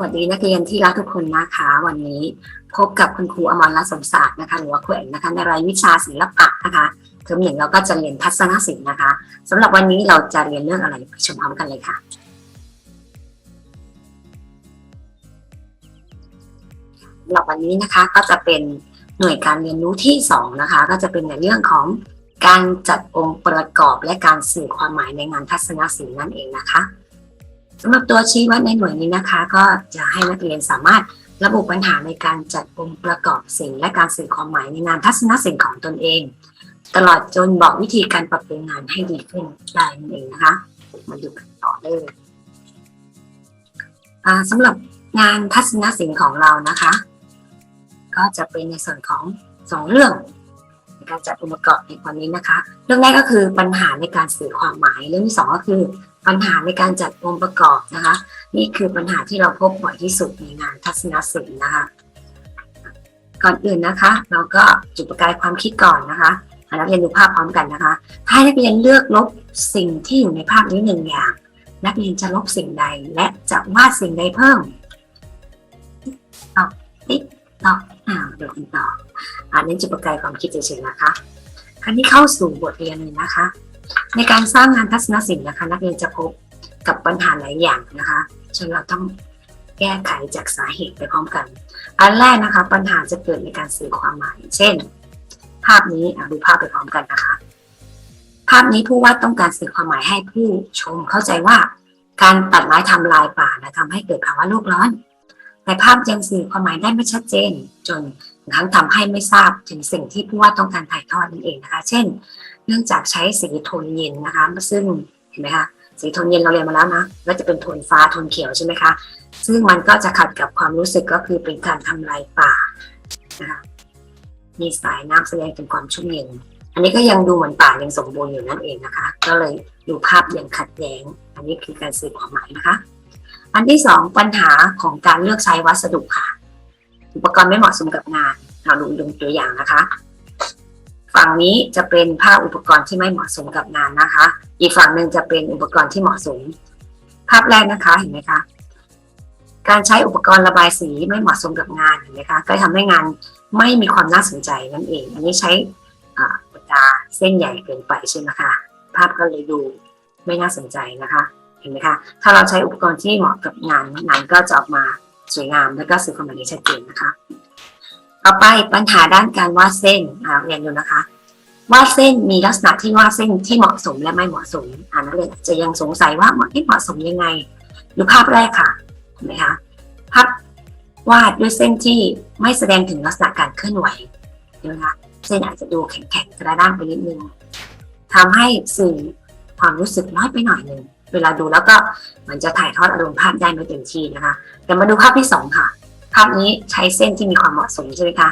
วัสดีนักเรียนที่รักทุกคนนะคะ วันนี้พบกับคุณครูอมรรัตน์สมศาสตร์นะคะหรือว่าครูเอ๋นะคะในรายวิชาศิลปะนะคะเทอมหนึ่งเราก็จะเรียนทัศนศิลป์นะคะสำหรับวันนี้เราจะเรียนเรื่องอะไรไปชมพร้อมกันเลยค่ะ สำหรับวันนี้นะคะก็จะเป็นหน่วยการเรียนรู้ที่สองนะคะ ก็จะเป็นในเรื่องของการจัดองค์ประกอบและการสื่อความหมายในงานทัศนศิลป์นั่นเองนะคะ สำหรับตัวชี้วัดในหน่วยนี้นะคะ ก็จะให้นักเรียนสามารถระบุปัญหาในการจัดองค์ประกอบสิ่งและการสื่อความหมายในงานทัศนศิลป์ของตนเอง ตลอดจนบอกวิธีการปรับปรุงงานให้ดีขึ้นได้นั่นเองนะคะ มาดูกันต่อเลยสำหรับงานทัศนศิลป์ของเรานะคะ ก็จะเป็นในส่วนของสองเรื่องในการจัดองค์ประกอบในวันนี้นะคะ เรื่องแรกก็คือปัญหาในการสื่อความหมาย เรื่องที่สองก็คือ ปัญหาในการจัดองค์ประกอบนะคะ นี่คือปัญหาที่เราพบบ่อยที่สุดในงานทัศนศิลป์นะคะ ก่อนอื่นนะคะ เราก็จุดประกายความคิดก่อนนะคะให้นักเรียนดูภาพพร้อมกันนะคะถ้าให้นักเรียนเลือกลบสิ่งที่อยู่ในภาพนี้หนึ่งอย่าง นักเรียนจะลบสิ่งใดและจะวาดสิ่งใดเพิ่มตอกติ๊กตอกอ้าวเดี๋ยวกันต่ออ่านเน้จุดประกายความคิดเฉยๆนะคะ คราวนี้เข้าสู่บทเรียนเลยนะคะ ในการสร้างงานทัศนศิลป์นะคะ นักเรียนจะพบกับปัญหาหลายอย่างนะคะจนเราต้องแก้ไขจากสาเหตุไปพร้อมกัน อันแรกนะคะ ปัญหาจะเกิดในการสื่อความหมาย เช่น ภาพนี้อะดูภาพไปพร้อมกันนะคะ ภาพนี้ผู้วาดต้องการสื่อความหมายให้ผู้ชมเข้าใจว่า การตัดไม้ทำลายป่านะทำให้เกิดภาวะโลกร้อน แต่ภาพยังสื่อความหมายได้ไม่ชัดเจน จนทั้งทำให้ไม่ทราบถึงสิ่งที่ผู้วาดต้องการถ่ายทอดนั่นเองนะคะ เช่น เนื่องจากใช้สีโทนเย็นนะคะ ซึ่งเห็นไหมคะสีโทนเย็นเราเรียนมาแล้วนะแล้วจะเป็นโทนฟ้าโทนเขียวใช่ไหมคะ ซึ่งมันก็จะขัดกับความรู้สึกก็คือเป็นการทำลายป่านะคะมีสายน้ำแสดงถึงความชุ่มเย็น อันนี้ก็ยังดูเหมือนป่ายังสมบูรณ์อยู่นั่นเองนะคะ ก็เลยดูภาพยังขัดแย้ง อันนี้คือการสื่อความหมายนะคะ อันที่สองปัญหาของการเลือกใช้วัสดุค่ะ อุปกรณ์ไม่เหมาะสมกับงานเราดูดูตัวอย่างนะคะ ฝั่งนี้จะเป็นภาพอุปกรณ์ที่ไม่เหมาะสมกับงานนะคะ อีกฝั่งหนึ่งจะเป็นอุปกรณ์ที่เหมาะสม ภาพแรกนะคะเห็นไหมคะการใช้อุปกรณ์ระบายสีไม่เหมาะสมกับงานเห็นไหมคะก็ทำให้งานไม่มีความน่าสนใจนั่นเอง อันนี้ใช้ปากกาเส้นใหญ่เกินไปใช่ไหมคะภาพก็เลยดูไม่น่าสนใจนะคะ เห็นไหมคะ ถ้าเราใช้อุปกรณ์ที่เหมาะกับงานงานก็จะออกมาสวยงามและก็สื่อความหมายได้ชัดเจนนะคะ ต่อไปปัญหาด้านการวาดเส้นอ่าเรียนดูนะคะ วาดเส้นมีลักษณะที่วาดเส้นที่เหมาะสมและไม่เหมาะสมอ่านักเรียนจะยังสงสัยว่าเหมาะเหมาะสมยังไงดูภาพแรกค่ะเห็นไหมคะภาพวาดด้วยเส้นที่ไม่แสดงถึงลักษณะการเคลื่อนไหวเห็นไหมคะเส้นอาจจะดูแข็งๆกระด้างไปนิดนึงทำให้สื่อความรู้สึกน้อยไปหน่อยหนึ่ง เวลาดูแล้วก็มันจะถ่ายทอดอารมณ์ภาพได้ไม่เต็มที่นะคะแต่มาดูภาพที่สองค่ะ ภาพนี้ใช้เส้นที่มีความเหมาะสมใช่ไหมคะ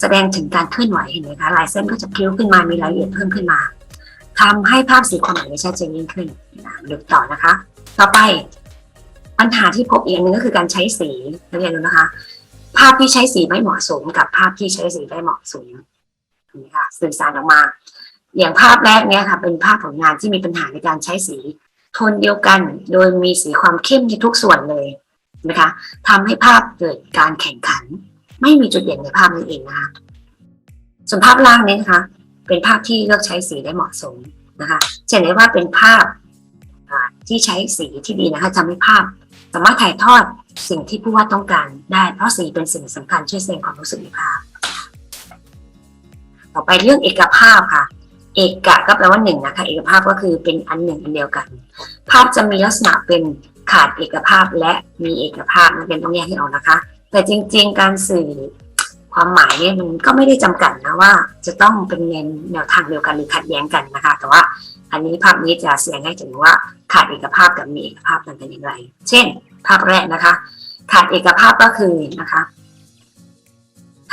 แสดงถึงการเคลื่อนไหวเห็นไหมคะลายเส้นก็จะพิ้วขึ้นมามีรายละเอียดเพิ่มขึ้นมาทำให้ภาพสีความหมายได้ชัดเจนยิ่งขึ้นนะดูต่อนะคะ ต่อไปปัญหาที่พบอีกอย่างหนึงก็คือการใช้สีนักเรียนดูนะคะ ภาพที่ใช้สีไม่เหมาะสมกับภาพที่ใช้สีได้เหมาะสมนไหมคะสื่อสารออกมา อย่างภาพแรกเนี่ยค่ะ เป็นภาพของงานที่มีปัญหาในการใช้สี โทนเดียวกัน โดยมีสีความเข้มในทุกส่วนเลยนไหมคะทำให้ภาพเกิดการแข่งขัน ไม่มีจุดเด่นในภาพนั่นเองนะคะส่วนภาพล่างนี้นะคะ เป็นภาพที่เลือกใช้สีได้เหมาะสมนะคะจะเห็นได้ว่าเป็นภาพที่ใช้สีที่ดีนะคะทำให้ภาพ สามารถถ่ายทอดสิ่งที่ผู้วาดต้องการได้ เพราะสีเป็นสิ่งสำคัญช่วยแสดงความรู้สึกในภาพ ต่อไปเรื่องเอกภาพค่ะ เอกะก็แปลว่าหนึ่งนะคะ เอกภาพก็คือเป็นอันหนึ่งอันเดียวกัน ภาพจะมีลักษณะเป็นขาดเอกภาพและมีเอกภาพนันเป็นต้องแยกให้ออกนะคะ แต่จริง ๆ การสื่อความหมายเนี่ยมันก็ไม่ได้จำกัดนะว่า จะต้องเป็นแนวแนวทางเดียวกันหรือขัดแย้งกันนะคะ แต่ว่าอันนี้ภาพนี้จะแสดงให้ถึงว่าขาดเอกภาพกับมีเอกภาพต่างกันอย่างไร เช่น ภาพแรกนะคะ ขาดเอกภาพก็คือนะคะ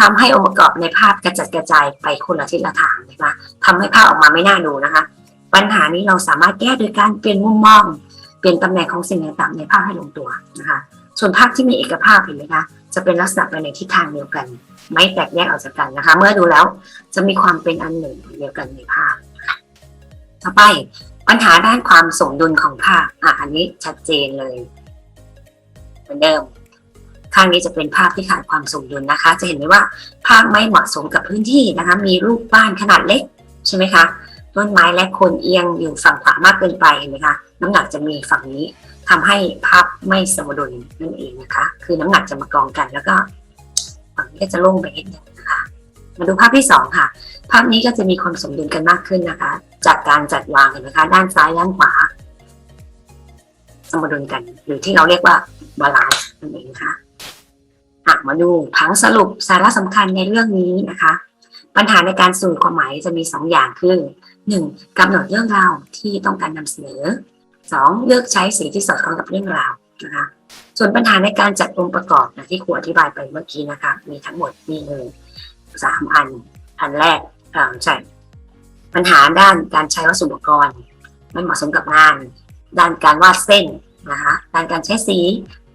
ทำให้องค์ประกอบในภาพกระจัดกระจายไปคนละทิศละทางนะคะทำให้ภาพออกมาไม่น่าดูนะคะ ปัญหานี้เราสามารถแก้โดยการเปลี่ยนมุมมอง เปลี่ยนตำแหน่งของสิ่งต่างๆในภาพให้ลงตัวนะคะ ส่วนภาพที่มีเอกภาพเห็นไหมคะจะเป็นลักษณะไปในทิศทางเดียวกัน ไม่แตกแยกออกจากกันนะคะ เมื่อดูแล้วจะมีความเป็นอันหนึ่งเดียวกันในภาพต่อไปปัญหาด้านความสมดุลของภาพอะอันนี้ชัดเจนเลยเหมือนเดิม ข้างนี้จะเป็นภาพที่ขาดความสมดุลนะคะ จะเห็นได้ว่าภาพไม่เหมาะสมกับพื้นที่นะคะ มีรูปบ้านขนาดเล็กใช่ไหมคะต้นไม้และคนเอียงอยู่ฝั่งขวามากเกินไปเห็นไหมคะน้ำหนักจะมีฝั่งนี้ทำให้ภาพไม่สมดุลนั่นเองนะคะ คือน้ำหนักจะมากองกันแล้วก็ฝั่งนี้ก็จะโล่งไปนิดนึงนะคะ มาดูภาพที่สองค่ะ ภาพนี้ก็จะมีความสมดุลกันมากขึ้นนะคะ จากการจัดวางเห็นไหมคะ ด้านซ้ายด้านขวาสมดุลกัน หรือที่เราเรียกว่าบาลานซ์นั่นเองค่ะ มาดูผังสรุปสาระสำคัญในเรื่องนี้นะคะ ปัญหาในการสื่อความหมายจะมีสองอย่างคือหนึ่งกำหนดเรื่องราวที่ต้องการนำเสนอสองเลือกใช้สีที่สอดคล้องกับเรื่องราวนะคะส่วนปัญหาในการจัดองค์ประกอบนะที่ครูอธิบายไปเมื่อกี้นะคะ มีทั้งหมดมีเลยสามอัน อันแรกอ่อใช่ปัญหาด้านการใช้วัสดุอุปกรณ์ไม่เหมาะสมกับงาน ด้านการวาดเส้นนะคะด้านการใช้สี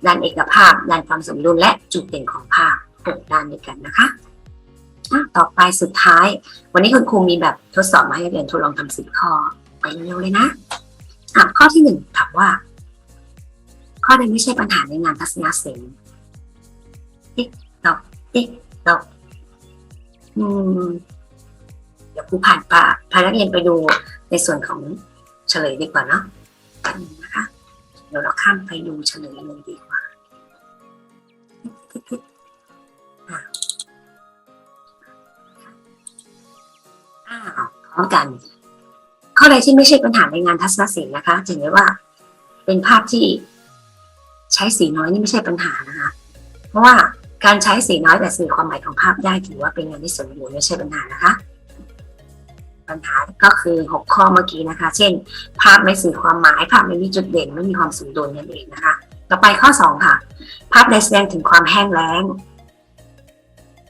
ด้านเอกภาพด้านความสมดุลและจุดเด่นของภาพหกด้านด้วยกันนะคะต่อไปสุดท้าย วันนี้คุณครูมีแบบทดสอบมาให้เรียนทดลองทำสิบข้อ ไปเร็วเลยนะอะข้อที่หนึ่งถามว่า ข้อใดไม่ใช่ปัญหาในงานทัศนศิลป์ติ๊กตอกติ๊กตอกอืมเดี๋ยวครูผ่านปะพานักเรียนไปดูในส่วนของเฉลยดีกว่าเนาะนะคะเดี๋ยวเราข้ามไปดูเฉลยเลยดีกว่า ร้อมกัน ข้อใดที่ไม่ใช่ปัญหาในงานทัศนศิลป์นะคะจะเห็นได้ว่า เป็นภาพที่ใช้สีน้อยนี่ไม่ใช่ปัญหานะคะ เพราะว่าการใช้สีน้อยแต่สื่อความหมายของภาพได้ถือว่าเป็นงานที่สมบูรณ์ไม่ใช่ปัญหานะคะ ปัญหาก็คือหกข้อเมื่อกี้นะคะ เช่น ภาพไม่สื่อความหมาย ภาพไม่มีจุดเด่น ไม่มีความสมดุลนั่นเองนะคะ ต่อไปข้อสองค่ะ ภาพใดแสดงถึงความแห้งแล้ง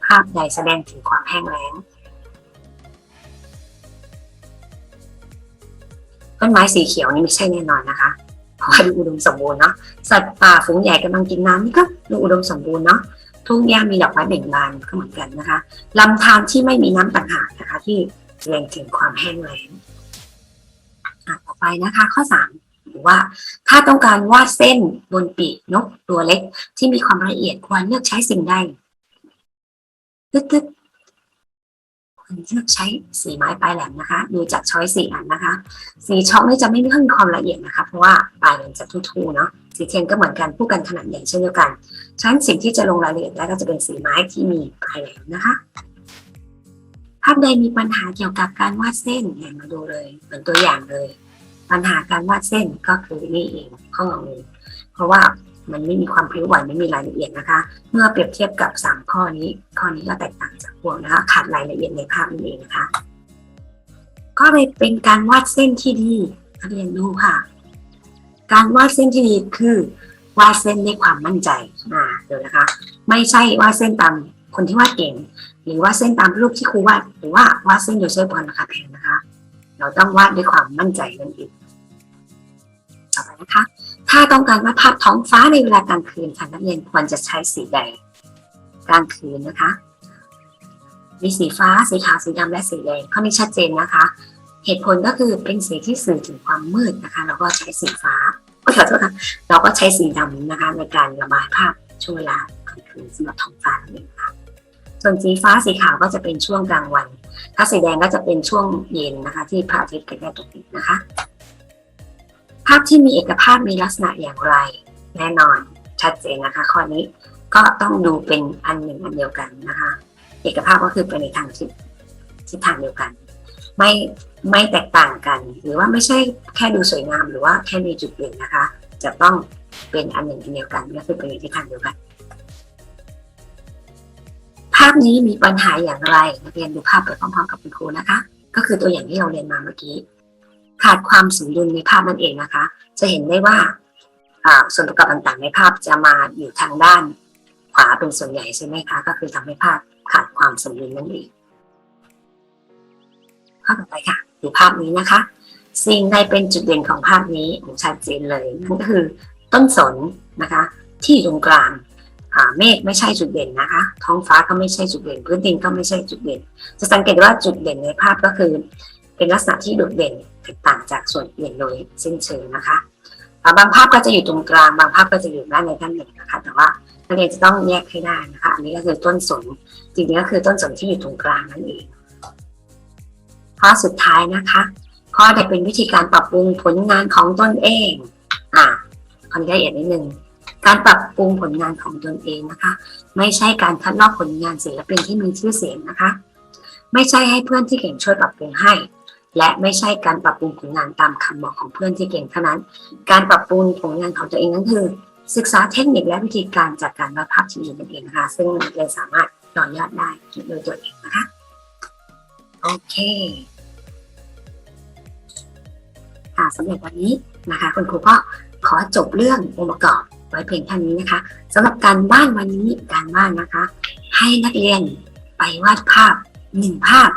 ภาพใดแสดงถึงความแห้งแล้ง ต้นไม้สีเขียวนี่ไม่ใช่แน่นอนนะคะ เพราะว่าดูอุดมสมบูรณ์เนาะ สัตว์ป่าฝูงใหญ่กำลังกินน้ำนี่ก็ดูอุดมสมบูรณ์เนาะ ทุ่งหญ้ามีดอกไม้เบ่งบานก็เหมือนกันนะคะลำธารที่ไม่มีน้ำต่างหากนะคะ ที่แสดงถึงความแห้งแล้งต่อไปนะคะ ข้อสามรือว่าถ้าต้องการวาดเส้นบนปีกนกตัวเล็กที่มีความละเอียดควรเลือกใช้สิ่งใดตึ๊ดตึ๊ด ควรเลือกใช้สีไม้ปลายแหลมนะคะ ดูจากช้อยสีอันนะคะ สีช็อกนี่จะไม่ค่อยมีความละเอียดนะคะ เพราะว่าปลายมันจะทู่ๆเนาะ สีเทียนก็เหมือนกันผู้กันขนาดใหญ่เช่นเดียวกันฉะนั้นสิ่งที่จะลงรายละเอียดได้ก็จะเป็นสีไม้ที่มีปลายแหลมนะคะภาพใดมีปัญหาเกี่ยวกับการวาดเส้นเนี่ยมาดูเลยเหมือนตัวอย่างเลย ปัญหาการวาดเส้นก็คือนี่เองข้องูเพราะว่า มันไม่มีความพลิ้วไหวไม่มีรายละเอียดนะคะ เมื่อเปรียบเทียบกับสามข้อนี้ ข้อนี้ก็แตกต่างจากพวกนะคะ ขาดรายละเอียดในภาพนั่นเองนะคะ ก็เลยเป็นการวาดเส้นที่ดีเรียนดูค่ะ การวาดเส้นที่ดีคือวาดเส้นด้วยความมั่นใจอ่าเดี๋ยวนะคะ ไม่ใช่วาดเส้นตามคนที่วาดเก่ง หรือว่าเส้นตามรูปที่ครูวาดหรือว่าวาดเส้นโดยใช้บอลราคาแพงนะคะ เราต้องวาดด้วยความมั่นใจนั่นเองต่อไปนะคะ ถ้าต้องการวาดภาพท้องฟ้าในเวลากลางคืนค่ะนักเรียนควรจะใช้สีใดกลางคืนนะคะ มีสีฟ้า สีขาว สีดำและสีแดงข้อนี้ชัดเจนนะคะ เหตุผลก็คือเป็นสีที่สื่อถึงความมืดนะคะ เราก็ใช้สีฟ้าก็ขอโทษค่ะเราก็ใช้สีดำนะคะ ในการระบายภาพช่วงเวลากลางคืนสำหรับท้องฟ้านั่นเองค่ะส่วนสีฟ้าสีขาวก็จะเป็นช่วงกลางวัน ถ้าสีแดงก็จะเป็นช่วงเย็นนะคะ ที่พระอาทิตย์ใกล้ๆตกดินนะคะ ภาพที่มีเอกภาพมีลักษณะอย่างไร แน่นอนชัดเจนนะคะ ข้อนี้ก็ต้องดูเป็นอันหนึ่งอันเดียวกันนะคะ เอกภาพก็คือไปในทางทิศทิศทางเดียวกัน ไม่ไม่แตกต่างกัน หรือว่าไม่ใช่แค่ดูสวยงามหรือว่าแค่มีจุดเด่นนะคะ จะต้องเป็นอันหนึ่งอันเดียวกันก็คือไปในทิศทางเดียวกัน ภาพนี้มีปัญหาอย่างไรนักเรียนดูภาพไปพร้อมๆกับคุณครูนะคะ ก็คือตัวอย่างที่เราเรียนมาเมื่อกี้ ขาดความสมดุลในภาพนั่นเองนะคะ จะเห็นได้ว่าส่วนประกอบต่างๆ ในภาพจะมาอยู่ทางด้านขวาเป็นส่วนใหญ่ใช่ไหมคะ ก็คือทำให้ภาพขาดความสมดุลนั่นเองข้อต่อไปค่ะดูภาพนี้นะคะ สิ่งใดเป็นจุดเด่นของภาพนี้ชัดเจนเลยนั่นก็คือต้นสนนะคะ ที่อยู่ตรงกลางเมฆไม่ใช่จุดเด่นนะคะ ท้องฟ้าก็ไม่ใช่จุดเด่น พื้นดินก็ไม่ใช่จุดเด่น จะสังเกตว่าจุดเด่นในภาพก็คือ เป็นลักษณะที่โดดเด่นแตกต่างจากส่วนอื่นโดยสิ้นเชิงนะคะบางภาพก็จะอยู่ตรงกลาง บางภาพก็จะอยู่ด้านในด้านหนึ่งนะคะ แต่ว่านักเรียนจะต้องแยกให้ได้นะคะ อันนี้ก็คือต้นสนจริงๆก็คือต้นสนที่อยู่ตรงกลางนั่นเองข้อสุดท้ายนะคะข้อใดเป็นวิธีการปรับปรุงผลงานของตนเอง อ่าคอนละเอียดนิดนึงการปรับปรุงผลงานของตนเองนะคะ ไม่ใช่การคัดลอกผลงานศิลปินที่มีชื่อเสียงนะคะ ไม่ใช่ให้เพื่อนที่เก่งช่วยปรับปรุงให้ และไม่ใช่การปรับปรุงผลงานตามคำบอกของเพื่อนที่เก่งเท่านั้น การปรับปรุงผลงานของตัวเองนั้นคือ ศึกษาเทคนิคและวิธีการจากการวาดภาพชิ้นนี้นั่นเองนะคะซึ่งนักเรียนสามารถต่อยอดได้โดยตัวเองนะคะโอเคค่ะสำหรับวันนี้นะคะ คุณครูก็ขอจบเรื่ององค์ประกอบไว้เพียงเท่านี้นะคะสำหรับการบ้านวันนี้การบ้านนะคะ ให้นักเรียนไปวาดภาพหนึ่งภาพ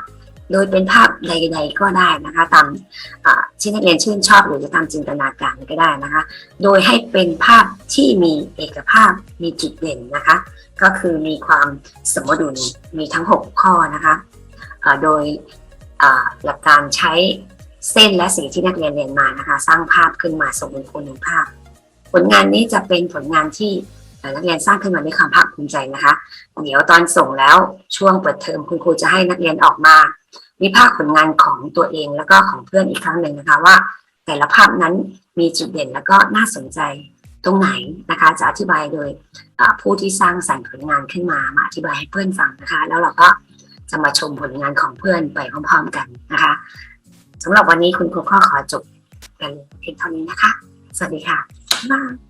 โดยเป็นภาพใดๆก็ได้นะคะตามที่นักเรียนชื่นชอบหรือจะตามจินตนาการก็ได้นะคะ โดยให้เป็นภาพที่มีเอกภาพมีจุดเด่นนะคะ ก็คือมีความสมดุลมีทั้ง 6 ข้อนะคะอ่าโดยหลักการใช้เส้นและสีที่นักเรียนเรียนมานะคะ สร้างภาพขึ้นมาสมบูรณ์คูณภาพ ผลงานนี้จะเป็นผลงานที่ นักเรียนสร้างขึ้นมาด้วยความภาคภูมิใจนะคะเดี๋ยวตอนส่งแล้วช่วงเปิดเทอมคุณครูจะให้นักเรียนออกมา วิพากษ์ผลงานของตัวเองแล้วก็ของเพื่อนอีกครั้งหนึ่งนะคะว่า แต่ละภาพนั้นมีจุดเด่นแล้วก็น่าสนใจตรงไหนนะคะ จะอธิบายโดยผู้ที่สร้างสรรค์ผลงานขึ้นมามาอธิบายให้เพื่อนฟังนะคะ แล้วเราก็จะมาชมผลงานของเพื่อนไปพร้อม ๆ กันนะคะสำหรับวันนี้คุณครูก็ขอจบกันเพียงเท่านี้นะคะ สวัสดีค่ะบ๊ายบาย